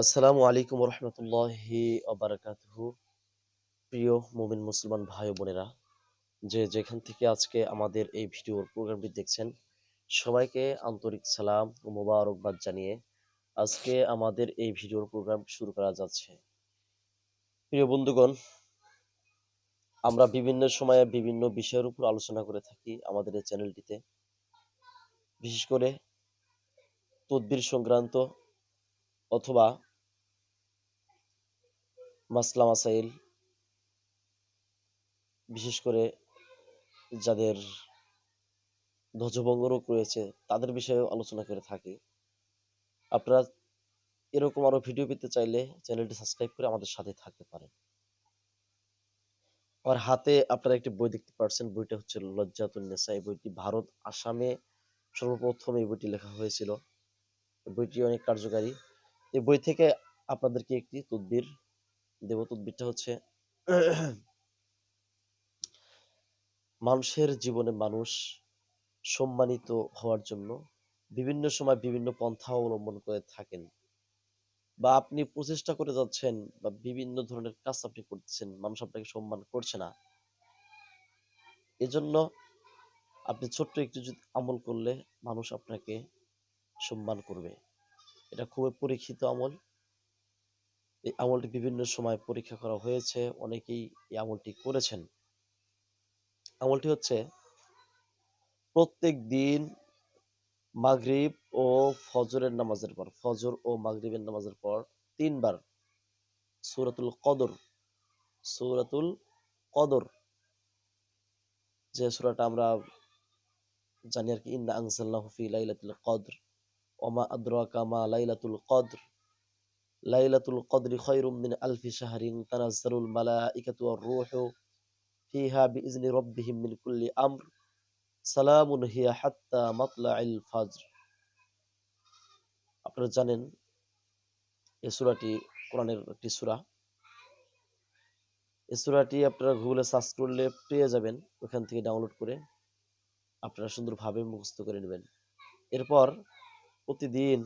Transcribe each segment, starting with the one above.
আসসালামু আলাইকুম রহমতুল্লাহি আবরাকাতুহু প্রিয় মুমিন মুসলমান ভাই বোনেরা, যে যেখান থেকে আজকে আমাদের এই ভিডিওর প্রোগ্রামটি দেখছেন, সবাইকে আন্তরিক সালাম ও মোবারকবাদ জানিয়ে আজকে আমাদের এই ভিডিওর প্রোগ্রাম শুরু করা যাচ্ছে। প্রিয় বন্ধুগণ, আমরা বিভিন্ন সময়ে বিভিন্ন বিষয়ের উপর আলোচনা করে থাকি আমাদের এই চ্যানেলটিতে। বিশেষ করে তদবির সংক্রান্ত অথবা মাসলা মাসাইল, বিশেষ করে যাদের ধ্বজভঙ্গ রোগ রয়েছে, তাদের বিষয়েও আলোচনা করে থাকি। আপনারা এরকম আরও ভিডিও পেতে চাইলে চ্যানেলটি সাবস্ক্রাইব করে আমাদের সাথে থাকতে পারেন। আমার হাতে আপনারা একটি বই দেখতে পাচ্ছেন বইটা হচ্ছে লজ্জাতুন নেসা এই বইটি ভারত, আসামে সর্বপ্রথম এই বইটি লেখা হয়েছিল। বইটি অনেক কার্যকারী। এই বই থেকে আপনাদেরকে একটি তদবির দেব তদবিরটা হচ্ছে মানুষের জীবনে মানুষ সম্মানিত হওয়ার জন্য বিভিন্ন সময় বিভিন্ন পন্থা অবলম্বন করে থাকেন বা আপনি প্রচেষ্টা করে যাচ্ছেন বা বিভিন্ন ধরনের কাজ আপনি করতেছেন, মানুষ আপনাকে সম্মান করছে না। এজন্য আপনি ছোট্ট একটু যদি আমল করলে মানুষ আপনাকে সম্মান করবে। এটা খুবই পরীক্ষিত আমল। এই আমলটি বিভিন্ন সময় পরীক্ষা করা হয়েছে, অনেকেই এই আমলটি করেছেন। আমলটি হচ্ছে, প্রত্যেক দিন মাগরিব ও ফজরের নামাজের পর, ফজর ও মাগরিবের নামাজের পর তিনবার সুরাতুল কদর সুরাতুল কদর। যে সুরাটা আমরা জানি আর কি, ইন্না আনসাল্লাহু ফি লাইলাতুল কদর ওমা আদরাকা মা লাইলাতুল কদর। লাইলাতুল কদরি খায়রুম মিন আলফি শাহরিন তানাজ্জালুল মালাইকাতু ওয়ার রূহু ফিহা বিইজনি রাব্বিহিম মিন কুল্লি আমর। সালামুন হিয়া হাত্তা মাতলাইল ফাজর। আপনারা জানেন এই সূরাটি কোরআনের একটি সূরা। এই সূরাটি আপনারা গুগলে সার্চ করলে পেয়ে যাবেন, ওখান থেকে ডাউনলোড করে আপনারা সুন্দরভাবে মুখস্থ করে নেবেন। এরপর প্রতিদিন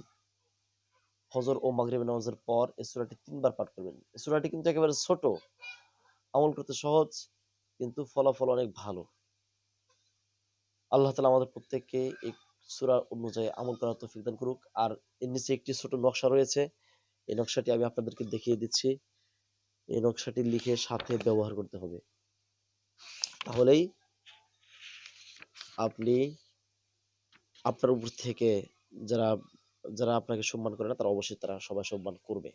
ফজর ও মাগরিব নামাজের পর এই সূরাটি তিনবার পাঠ করবেন। এই সূরাটি কিন্তু একেবারে ছোট, আমল করতে সহজ, কিন্তু ফলাফল অনেক ভালো। আল্লাহ তালা আমাদের প্রত্যেককে এই সূরা অনুযায়ী আমল করার তৌফিক দান করুক। আর এর নিচে একটি ছোট নকশা রয়েছে। এই নকশাটি আমি আপনাদেরকে দেখিয়ে দিচ্ছি। এই নকশাটি লিখে সাথে ব্যবহার করতে হবে। তাহলেই আপনি আপনার উপর থেকে যারা যারা আপনাকে সম্মান করে না, তারা অবশ্যই তারা সবাই সম্মান করবে।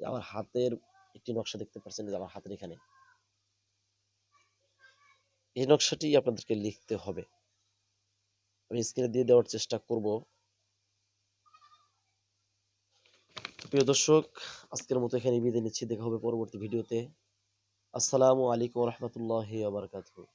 আমার হাতের একটি নকশা দেখতে পাচ্ছেন, যে আমার হাতের এখানে। এই নকশাটি আপনাদেরকে লিখতে হবে। আমি স্ক্রিনে দিয়ে দেওয়ার চেষ্টা করব। প্রিয় দর্শক, আজকের মতো এখানে বিদায় নিচ্ছি। দেখা হবে পরবর্তী ভিডিওতে। আসসালামু আলাইকুম রহমতুল্লাহ আবরকাতুহ